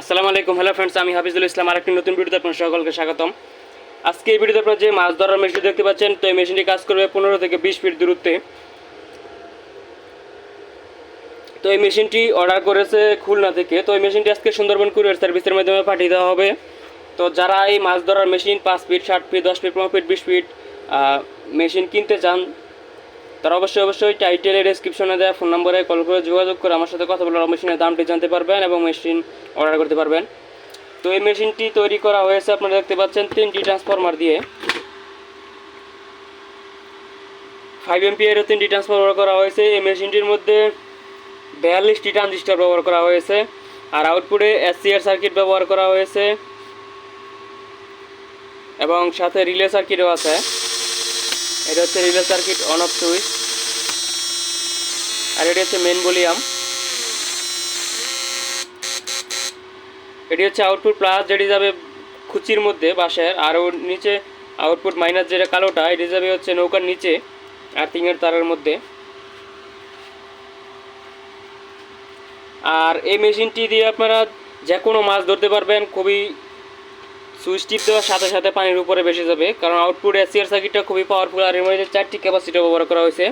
আসসালামু আলাইকুম। Hello friends আমি হাফিজুল ইসলাম। আরেকটি নতুন ভিডিওতে আপনার সকলকে স্বাগতম। আজকে এই ভিডিওতে আপনারা যে মাছ ধরার মেশিন দেখতে পাচ্ছেন, তো এই মেশিনটি কাজ করবে পনেরো থেকে বিশ ফিট দূরত্বে। তো এই মেশিনটি অর্ডার করেছে খুলনা থেকে। তো এই মেশিনটি আজকে সুন্দরবন কুরিয়ার সার্ভিসের মাধ্যমে পাঠিয়ে দেওয়া হবে। তো যারা এই মাছ ধরার মেশিন পাঁচ ফিট ষাট ফিট দশ ফিট পনেরো ফিট বিশ ফিট মেশিন কিনতে চান তারা অবশ্যই অবশ্যই টাইটেলের ডেসক্রিপশনে দেওয়া ফোন নম্বরে কল করে যোগাযোগ করে আমার সাথে কথা বলে মেশিনের দামটি জানতে পারবেন এবং মেশিন অর্ডার করতে পারবেন। তো এই মেশিনটি তৈরি করা হয়েছে, আপনারা দেখতে পাচ্ছেন তিনটি ট্রান্সফরমার দিয়ে। ফাইভ এমপিয়ারের তিনটি ট্রান্সফরমার করা হয়েছে। এই মেশিনটির মধ্যে বিয়াল্লিশটি ট্রানজিস্টার ব্যবহার করা হয়েছে। আর আউটপুটে এসসিআর সার্কিট ব্যবহার করা হয়েছে। এবং সাথে রিলে সার্কিটও আছে। এটা হচ্ছে relay circuit on off switch. আর এটি হচ্ছে মেন ভলিউম। এটি হচ্ছে আউটপুট প্লাস যেটি যাবে খুচির মধ্যে বাঁশের, আর ওর নিচে আউটপুট মাইনাস যেটা কালোটা, এটি যাবে হচ্ছে নৌকার নিচে আর্থিংয়ের তারের মধ্যে। আর এই মেশিনটি দিয়ে আপনারা যে কোনো মাছ ধরতে পারবেন, খুবই সুইচ টিপ দেওয়ার সাথে সাথে পানির উপরে বেশি যাবে, কারণ আউটপুট এসিআর সার্কিটটা খুবই পাওয়ারফুল আর এর মধ্যে চারটি ক্যাপাসিটি ব্যবহার করা হয়েছে।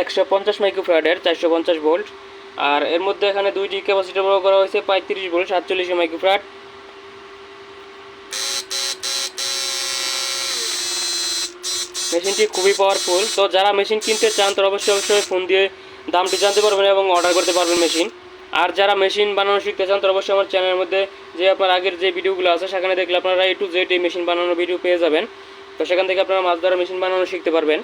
একশো পঞ্চাশ মাইক্রোফ্যাডের চারশো পঞ্চাশ ভোল্ট আর এর মধ্যে এখানে দুইটি ক্যাপাসিটি ব্যবহার করা হয়েছে, পঁয়ত্রিশ ভোল্ট সাতচল্লিশ মাইক্রোফ্যাড মেশিনটি খুবই পাওয়ারফুল তো যারা মেশিন কিনতে চান তারা অবশ্যই অবশ্যই ফোন দিয়ে দামটি জানতে পারবেন এবং অর্ডার করতে পারবেন মেশিন। আর যারা মেশিন বানানো শিখতে চান, তারা অবশ্যই আমার চ্যানেলের মধ্যে যে আপনার আগের যে ভিডিওগুলো আছে, সেখানে দেখলে আপনারা এ টু জেড এই মেশিন বানানোর ভিডিও পেয়ে যাবেন। তো সেখান থেকে আপনারা মাছ ধরা মেশিন বানানো শিখতে পারবেন।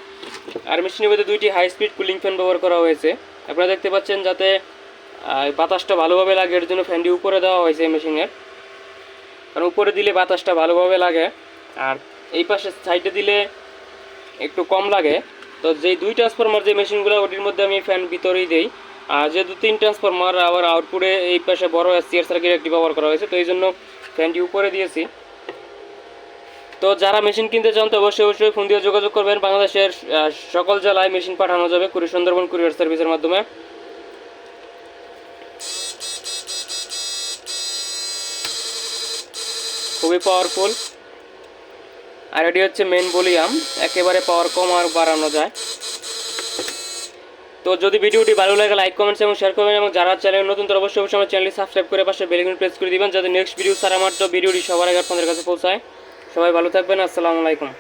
আর মেশিনের মধ্যে দুইটি হাই স্পিড কুলিং ফ্যান ব্যবহার করা হয়েছে। আপনারা দেখতে পাচ্ছেন যাতে বাতাসটা ভালোভাবে লাগে, এর জন্য ফ্যানটি উপরে দেওয়া হয়েছে মেশিনের। কারণ উপরে দিলে বাতাসটা ভালোভাবে লাগে, আর এই পাশে সাইডে দিলে একটু কম লাগে। তো যেই দুই ট্রান্সফরমার যে মেশিনগুলো, ওটির মধ্যে আমি ফ্যান ভিতরেই দিই। যেহেতু তিন ট্রান্সফরমার আবার আউটপুটে এই পাশে বড় এসিআর সার্কিট একটি ব্যবহার করা হয়েছে, তো এই জন্য ফ্যানটি উপরে দিয়েছি। তো যারা মেশিন কিনতে চান, তো অবশ্যই অবশ্যই ফোন দিয়ে যোগাযোগ করবেন। বাংলাদেশের সকল জেলায় মেশিন পাঠানো যাবে কুড়ি সুন্দরবন কুরিয়ার সার্ভিসের মাধ্যমে। খুবই পাওয়ারফুল আর এটি হচ্ছে মেন ভলিউম একেবারে পাওয়ার কম আর বাড়ানো যায়। তো যদি ভিডিওটি ভালো লাগে লাইক কমেন্টস এবং শেয়ার করবেন এবং যারা চ্যানেল নতুন, তারা অবশ্যই অবশ্যই আমার চ্যানেলটি সাবস্ক্রাইব করে পাশে বেলিগুন প্রেস করে দিবেন, যাতে নেক্সট ভিডিও সারা মাত্র ভিডিওটি সবার আগে আপনাদের কাছে পৌঁছায়। সবাই ভালো থাকবেন, আসসালামু আলাইকুম।